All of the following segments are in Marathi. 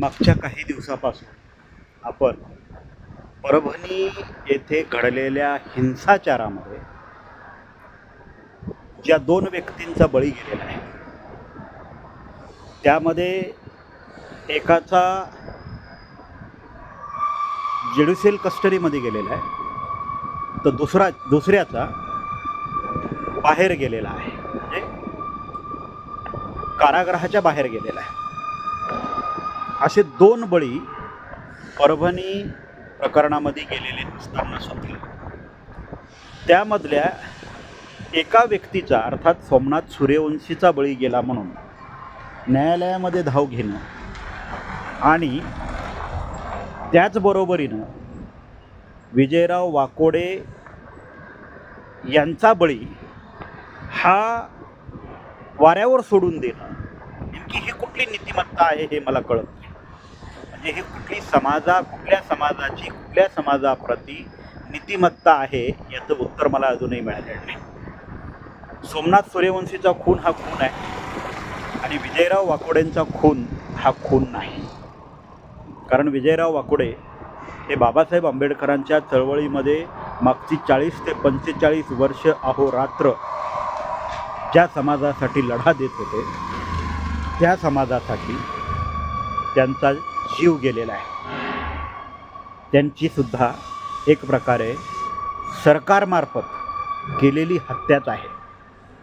मागच्या काही दिवसापासून आपण परभणी येथे घडलेल्या हिंसाचारामध्ये ज्या दोन व्यक्तींचा बळी गेलेला आहे त्यामध्ये एकाचा जेडुसेल कस्टडीमध्ये गेलेला आहे तर दुसरा दुसऱ्याचा बाहेर गेलेला आहे. म्हणजे कारागृहाच्या बाहेर गेलेला आहे. असे दोन बळी परभणी प्रकरणामध्ये गेलेले असताना सुद्धा त्यामधल्या एका व्यक्तीचा अर्थात सोमनाथ सूर्यवंशीचा बळी गेला म्हणून न्यायालयामध्ये धाव घेणं आणि त्याचबरोबरीनं विजयराव वाकोडे यांचा बळी हा वाऱ्यावर सोडून देणं नेमकी ही कुठली नीतिमत्ता आहे हे मला कळत म्हणजे ही कुठली समाजा कुठल्या समाजाची कुठल्या समाजाप्रती नीतिमत्ता आहे याचं उत्तर मला अजूनही मिळालेलं नाही. सोमनाथ सूर्यवंशीचा खून हा खून आहे. आणि विजयराव वाकोडेंचा खून हा खून नाही. कारण विजयराव वाकोडे हे बाबासाहेब आंबेडकरांच्या चळवळीमध्ये मागची चाळीस ते पंचेचाळीस वर्ष अहोरात्र ज्या समाजासाठी लढा देत होते त्या समाजासाठी त्यांचा जीव गेलेला आहे. त्यांची सुद्धा एक प्रकारे सरकारमार्फत केलेली हत्याच आहे.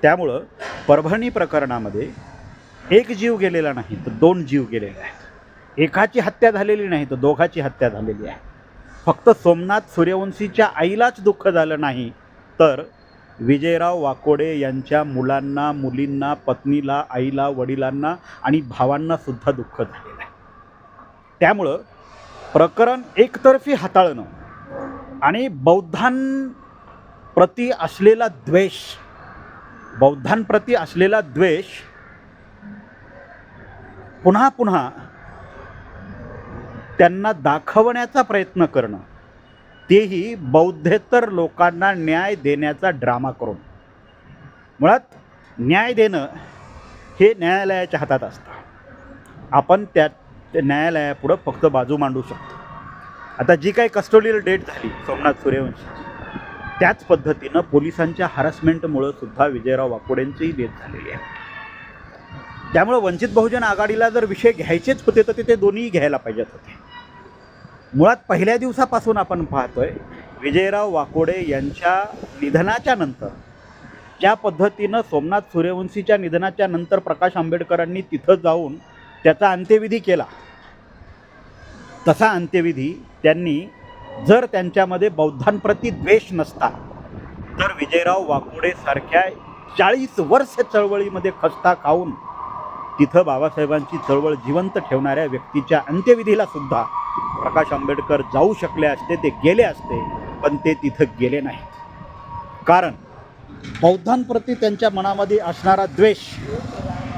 त्यामुळं परभणी प्रकरणामध्ये एक जीव गेलेला नाही तर दोन जीव गेलेले आहेत. एकाची हत्या झालेली नाही तर दोघाची हत्या झालेली आहे. फक्त सोमनाथ सूर्यवंशीच्या आईलाच दुःख झालं नाही तर विजयराव वाकोडे यांच्या मुलांना मुलींना पत्नीला आईला वडिलांना आणि भावांनासुद्धा दुःख झालेलं आहे. त्यामुळं प्रकरण एकतर्फी हाताळणं आणि बौद्धांप्रती असलेला द्वेष बौद्धांप्रती असलेला द्वेष पुन्हा पुन्हा त्यांना दाखवण्याचा प्रयत्न करणं तेही बौद्धेतर लोकांना न्याय देण्याचा ड्रामा करून. मुळात न्याय देणं हे न्यायालयाच्या हातात असतं. आपण त्या ते न्यायालयापुढं फक्त बाजू मांडू शकतं. आता जी काही कस्टोडियल डेट झाली सोमनाथ सूर्यवंशीची त्याच पद्धतीनं पोलिसांच्या हॅरसमेंटमुळं सुद्धा विजयराव वाकोडेंचीही डेथ झालेली आहे. त्यामुळं वंचित बहुजन आघाडीला जर विषय घ्यायचेच होते तर ते दोन्ही घ्यायला पाहिजेत होते. मुळात पहिल्या दिवसापासून आपण पाहतोय विजयराव वाकोडे यांच्या निधनाच्या नंतर ज्या पद्धतीनं सोमनाथ सूर्यवंशीच्या निधनाच्या नंतर प्रकाश आंबेडकरांनी तिथं जाऊन त्याचा अंत्यविधी केला तसा अंत्यविधी त्यांनी जर त्यांच्यामध्ये बौद्धांप्रती द्वेष नसता तर विजयराव वाकुडे सारख्या चाळीस वर्ष चळवळीमध्ये खस्ता खाऊन तिथं बाबासाहेबांची चळवळ जिवंत ठेवणाऱ्या व्यक्तीच्या अंत्यविधीला सुद्धा प्रकाश आंबेडकर जाऊ शकले असते ते गेले असते पण ते तिथं गेले नाहीत. कारण बौद्धांप्रती त्यांच्या मनामध्ये असणारा द्वेष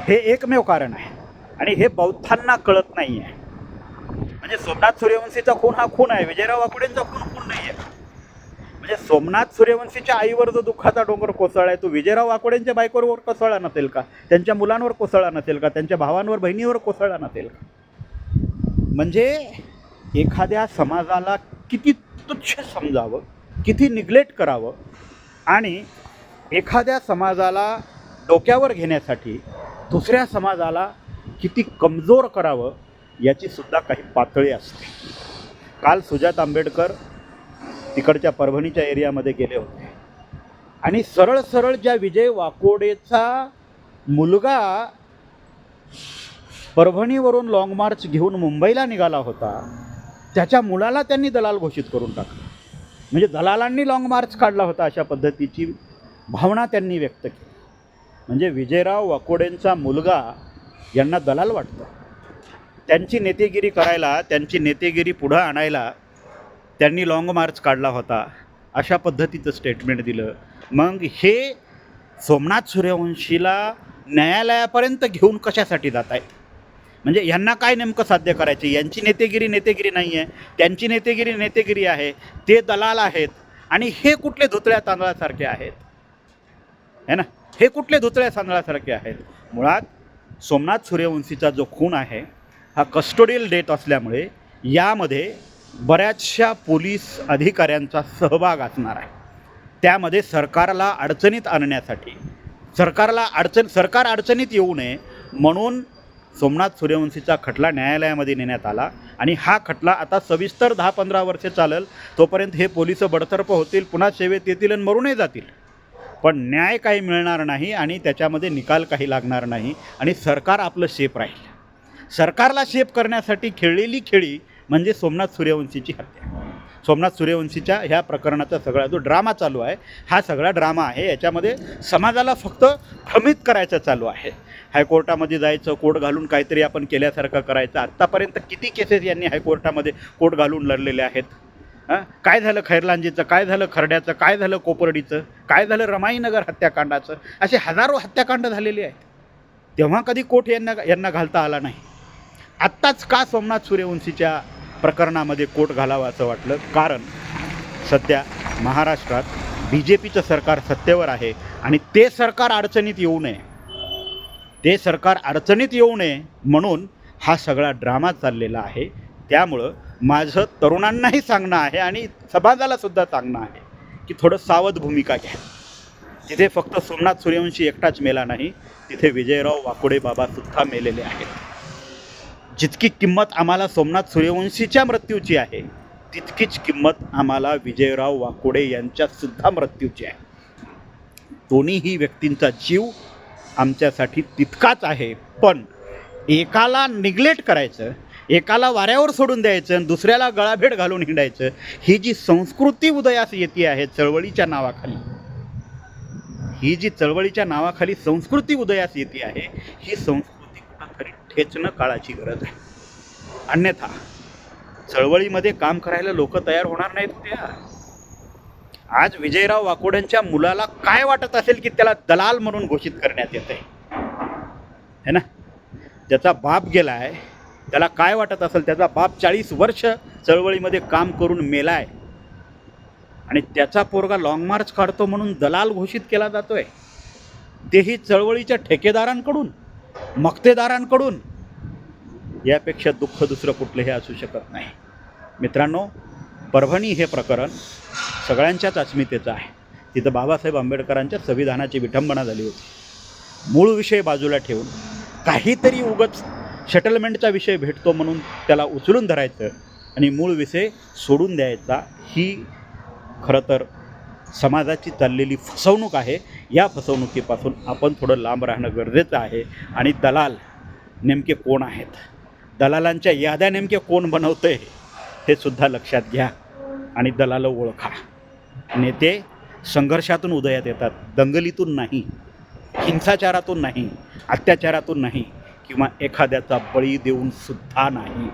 हे एकमेव कारण आहे. आणि हे बौद्धांना कळत नाही आहे म्हणजे सोमनाथ सूर्यवंशीचा खून हा खून आहे. विजयराव वाकुडेंचा खून खून नाही आहे म्हणजे सोमनाथ सूर्यवंशीच्या आईवर जो दुःखाचा डोंगर कोसळला आहे तो विजयराव वाकुडेंच्या बायकोवर कोसळला नसेल का? त्यांच्या मुलांवर कोसळला नसेल का? त्यांच्या भावांवर बहिणीवर कोसळला नसेल का? म्हणजे एखाद्या समाजाला किती तुच्छ समजावं किती निग्लेक्ट करावं आणि एखाद्या समाजाला डोक्यावर घेण्यासाठी दुसऱ्या समाजाला किती कमजोर करावं याची सुद्धा काही पातळी असते. काल सुजात आंबेडकर तिकडच्या परभणीच्या एरियामध्ये गेले होते. आणि सरळ सरळ ज्या विजय वाकोडेचा मुलगा परभणीवरून लाँग मार्च घेऊन मुंबईला निघाला होता त्याच्या मुलाला त्यांनी दलाल घोषित करून टाकलं. म्हणजे दलालांनी लाँग मार्च काढला होता अशा पद्धतीची भावना त्यांनी व्यक्त केली. म्हणजे विजयराव वाकोडेंचा मुलगा यांना दलाल वाटतं. त्यांची नेतेगिरी करायला त्यांची नेतेगिरी पुढं आणायला त्यांनी लाँग मार्च काढला होता. अशा पद्धतीचं स्टेटमेंट दिलं. मग हे सोमनाथ सूर्यवंशीला न्यायालयापर्यंत घेऊन कशासाठी जात आहेत? म्हणजे यांना काय नेमकं साध्य करायचं? यांची नेतेगिरी नेतेगिरी नाही आहे त्यांची नेतेगिरी नेतेगिरी आहे. ते दलाल आहेत. आणि हे कुठले धुतळ्या तांदळासारखे आहेत? है ना? हे कुठले धुतळ्या तांदळासारखे आहेत? मुळात सोमनाथ सूर्यवंशीचा जो खून आहे हा कस्टोडियल डेट असल्यामुळे यामध्ये बऱ्याचशा पोलीस अधिकाऱ्यांचा सहभाग असणार आहे. त्यामध्ये सरकारला अडचणीत आणण्यासाठी सरकारला अडचण सरकार अडचणीत येऊ नये म्हणून सोमनाथ सूर्यवंशीचा खटला न्यायालयामध्ये नेण्यात आला आणि हा खटला आता सविस्तर दहा पंधरा वर्षे चालेल. तोपर्यंत हे पोलीस बडतर्फ होतील पुन्हा सेवेत येतील आणि मरूनही जातील. पण न्याय काही मिळणार नाही आणि त्याच्यामध्ये निकाल काही लागणार नाही आणि सरकार आपलं शेप राहील. सरकारला शेप करण्यासाठी खेळलेली खेळी म्हणजे सोमनाथ सूर्यवंशीची हत्या. सोमनाथ सूर्यवंशीच्या ह्या प्रकरणाचा सगळा जो ड्रामा चालू आहे हा सगळा ड्रामा आहे. याच्यामध्ये समाजाला फक्त भ्रमित करायचं चालू आहे. हायकोर्टामध्ये जायचं कोर्ट घालून काहीतरी आपण केल्यासारखं करायचं. आत्तापर्यंत किती केसेस यांनी हायकोर्टामध्ये कोर्ट घालून लढलेले आहेत? हां? काय झालं खैरलांजीचं? काय झालं खरड्याचं? काय झालं कोपर्डीचं? काय झालं रमाईनगर हत्याकांडाचं? असे हजारो हत्याकांड झालेले आहेत. तेव्हा कधी कोर्ट यांना यांना घालता आला नाही. आत्ताच का सोमनाथ सूर्यवंशीच्या प्रकरणामध्ये कोट घालावा असं वाटलं? कारण सध्या महाराष्ट्रात बी जे पीचं सरकार सत्तेवर आहे आणि ते सरकार अडचणीत येऊ नये. ते सरकार अडचणीत येऊ नये म्हणून हा सगळा ड्रामा चाललेला आहे. त्यामुळं माझं तरुणांनाही सांगणं आहे आणि समाजाला सुद्धा सांगणं आहे की थोडं सावध भूमिका घ्या. तिथे फक्त सोमनाथ सूर्यवंशी एकटाच मेला नाही तिथे विजयराव वाकोडे बाबासुद्धा मेलेले आहेत. जितकी किंमत आम्हाला सोमनाथ सूर्यवंशीच्या मृत्यूची आहे तितकीच किंमत आम्हाला विजयराव वाकोडे यांच्यासुद्धा मृत्यूची आहे. दोन्हीही व्यक्तींचा जीव आमच्यासाठी तितकाच आहे. पण एकाला निग्लेक्ट करायचं एकाला वाऱ्यावर सोडून द्यायचं आणि दुसऱ्याला गळाभेट घालून हिंडायचं ही जी संस्कृती उदयास येते आहे चळवळीच्या नावाखाली ही जी चळवळीच्या नावाखाली संस्कृती उदयास येते आहे ही संस्कृती खेचणं काळाची गरज आहे. अन्यथा चळवळीमध्ये काम करायला लोक तयार होणार नाहीत उद्या आज विजयराव वाकोड्यांच्या मुलाला काय वाटत असेल की त्याला दलाल म्हणून घोषित करण्यात येत आहे है ना? ज्याचा बाप गेला आहे त्याला काय वाटत असेल? त्याचा बाप चाळीस वर्ष चळवळीमध्ये काम करून मेलाय आणि त्याचा पोरगा लाँग मार्च काढतो म्हणून दलाल घोषित केला जातोय. तेही चळवळीच्या ठेकेदारांकडून. मक्तेदारांकडून यापेक्षा दुःख दुसरं कुठलंही असू शकत नाही. मित्रांनो परभणी हे प्रकरण सगळ्यांच्याच अस्मितेचं आहे. तिथं बाबासाहेब आंबेडकरांच्या संविधानाची विठंबना झाली होती. मूळ विषय बाजूला ठेवून काहीतरी उगच सेटलमेंटचा विषय भेटतो म्हणून त्याला उचलून धरायचं आणि मूळ विषय सोडून द्यायचा ही खरं तर समाजाची चाललेली फसवणूक आहे. या फसवणुकीपासून आपण थोडं लांब राहणं गरजेचं आहे. आणि दलाल नेमके कोण आहेत? दलालांच्या याद्या नेमके कोण बनवतं आहे हे सुद्धा लक्षात घ्या आणि दलाल ओळखा. नेते संघर्षातून उदयात येतात. दंगलीतून नाही हिंसाचारातून नाही अत्याचारातून नाही किंवा एखाद्याचा बळी देऊन सुद्धा नाही.